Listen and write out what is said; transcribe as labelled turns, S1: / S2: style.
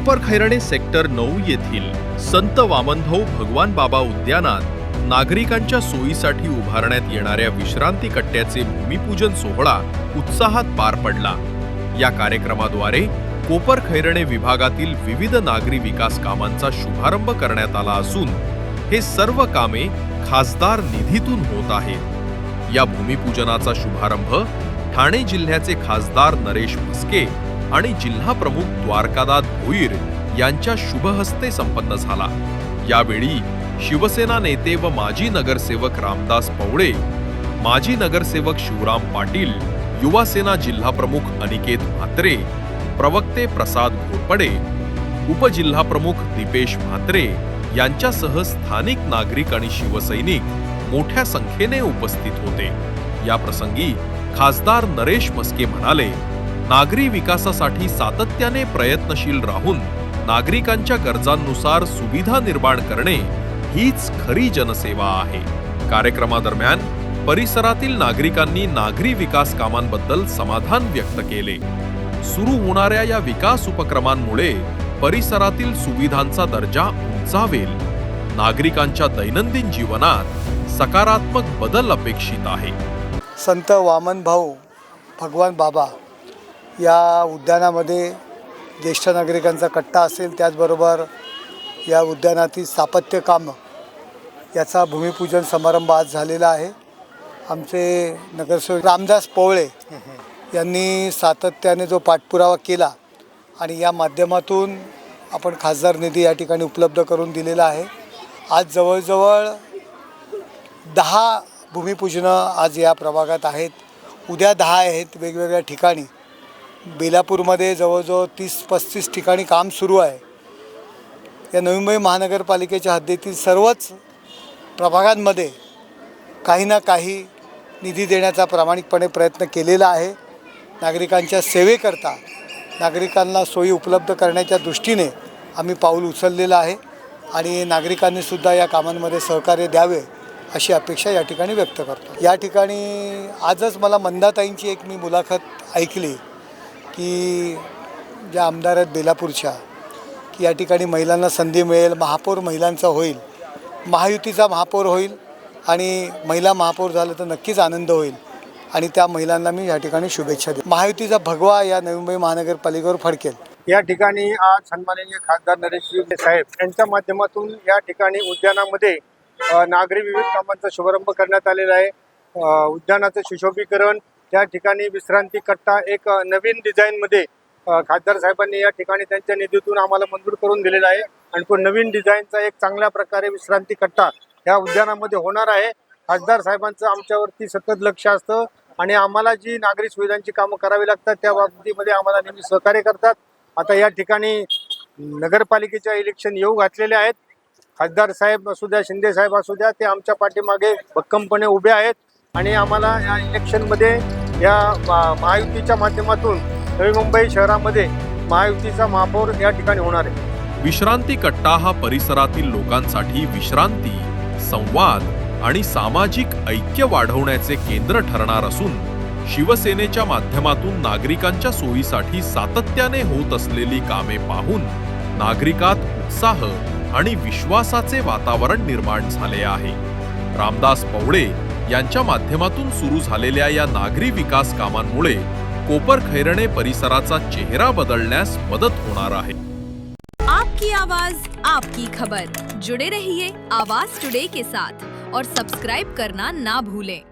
S1: Koparkhairane sector नऊ येथील संत वामनभाऊ भगवान बाबा उद्यानात नागरिकांच्या सोयीसाठी उभारण्यात येणाऱ्या विश्रांती कट्ट्याचे भूमिपूजन सोहळा उत्साहात पार पडला. या कार्यक्रमाद्वारे कोपरखैरणे विभागातील विविध नागरी विकास कामांचा शुभारंभ करण्यात आला असून हे सर्व कामे खासदार निधीतून होत आहेत. या भूमिपूजनाचा शुभारंभ ठाणे जिल्ह्याचे खासदार नरेश म्हस्के आणि जिल्हा प्रमुख द्वारकादास भोईर यांच्या शुभहस्ते संपन्न झाला. यावेळी शिवसेना नेते व माजी नगरसेवक रामदास पवळे माजी नगरसेवक शिवराम पाटील युवा सेना जिल्हा प्रमुख अनिकेत म्हात्रे प्रवक्ते प्रसाद घोरपडे उपजिल्हाप्रमुख दीपेश म्हात्रे यांच्यासह स्थानिक नागरिक आणि शिवसैनिक मोठ्या संख्येने उपस्थित होते. या प्रसंगी खासदार नरेश मस्के म्हणाले नागरी विकासासाठी सातत्याने प्रयत्नशील राहून नागरिकांच्या गरजांनुसार सुविधा निर्माण करणे हीच खरी जनसेवा आहे. कार्यक्रमादरम्यान परिसरातील नागरिकांनी नागरी विकास कामांबद्दल समाधान व्यक्त केले. सुरू होणाऱ्या या विकास उपक्रमांमुळे परिसरातील सुविधांचा दर्जा उंचावेल. नागरिकांच्या दैनंदिन जीवनात सकारात्मक बदल अपेक्षित आहे.
S2: संत वामन भाऊ भगवान बाबा या उद्यानामध्ये ज्येष्ठ नागरिकांचा कट्टा असेल त्याचबरोबर या उद्यानातील स्थापत्य कामं याचा भूमिपूजन समारंभ आज झालेला आहे. आमचे नगरसेवक रामदास पोवळे यांनी सातत्याने जो पाठपुरावा केला आणि या माध्यमातून आपण खासदार निधी या ठिकाणी उपलब्ध करून दिलेला आहे. आज जवळजवळ दहा भूमिपूजनं आज या प्रभागात आहेत. उद्या दहा आहेत वेगवेगळ्या ठिकाणी. बेलापूरमध्ये जवळजवळ तीस पस्तीस ठिकाणी काम सुरू आहे. या नवी मुंबई महानगरपालिकेच्या हद्दीतील सर्वच प्रभागांमध्ये काही ना काही निधी देण्याचा प्रामाणिकपणे प्रयत्न केलेला आहे. नागरिकांच्या सेवेकरता नागरिकांना सोयी उपलब्ध करण्याच्या दृष्टीने आम्ही पाऊल उचललेलं आहे आणि नागरिकांनीसुद्धा या कामांमध्ये सहकार्य द्यावे अशी अपेक्षा या ठिकाणी व्यक्त करतो. या ठिकाणी आजच मला मंदाताईंची एक मी मुलाखत ऐकली. की ज्या आमदार आहेत बेलापूरच्या की या ठिकाणी महिलांना संधी मिळेल महापौर महिलांचा होईल महायुतीचा महापौर होईल आणि महिला महापौर झालं तर नक्कीच आनंद होईल. आणि त्या महिलांना मी या ठिकाणी शुभेच्छा देतो. महायुतीचा भगवा या नवी मुंबई महानगरपालिकेवर फडकेल.
S3: या ठिकाणी आज सन्माननीय खासदार नरेश साहेब यांच्या माध्यमातून या ठिकाणी उद्यानामध्ये नागरी विविध कामांचा शुभारंभ करण्यात आलेला आहे. उद्यानाचं सुशोभीकरण त्या ठिकाणी विश्रांती कट्टा एक नवीन डिझाईनमध्ये खासदार साहेबांनी या ठिकाणी त्यांच्या निधीतून आम्हाला मंजूर करून दिलेला आहे. आणि तो नवीन डिझाईनचा एक चांगल्या प्रकारे विश्रांती कट्टा या उद्यानामध्ये होणार आहे. खासदार साहेबांचं आमच्यावरती सतत लक्ष असतं आणि आम्हाला जी नागरी सुविधांची कामं करावी लागतात त्या बाबतीमध्ये आम्हाला नेहमी सहकार्य करतात. आता या ठिकाणी नगरपालिकेच्या इलेक्शन येऊ घातलेले आहेत. खासदार साहेब असू द्या शिंदे साहेब असू द्या ते आमच्या पाठीमागे भक्कमपणे उभे आहेत. आणि आम्हाला या इलेक्शनमध्ये या महायुतीच्या माध्यमातून नवी मुंबई शहरामध्ये महायुतीचा महापौर या ठिकाणी होणार आहे.
S1: विश्रांती कट्टा हा परिसरातील लोकांसाठी विश्रांती संवाद आणि सामाजिक ऐक्य वाढवण्याचे केंद्र ठरणार असून शिवसेनेच्या माध्यमातून नागरिकांच्या सोयीसाठी सातत्याने होत असलेली कामे पाहून नागरिकात उत्साह आणि विश्वासाचे वातावरण निर्माण झाले आहे. रामदास पवळे यांच्या माध्यमातून सुरू झालेल्या या नागरी विकास कामांमुळे कोपर खैरणे परिसराचा चेहरा बदलण्यास मदत होणार आहे.
S4: आपकी आवाज आपकी खबर. जुड़े रहिए आवाज टुडे के साथ और सब्सक्राइब करना ना भूलें।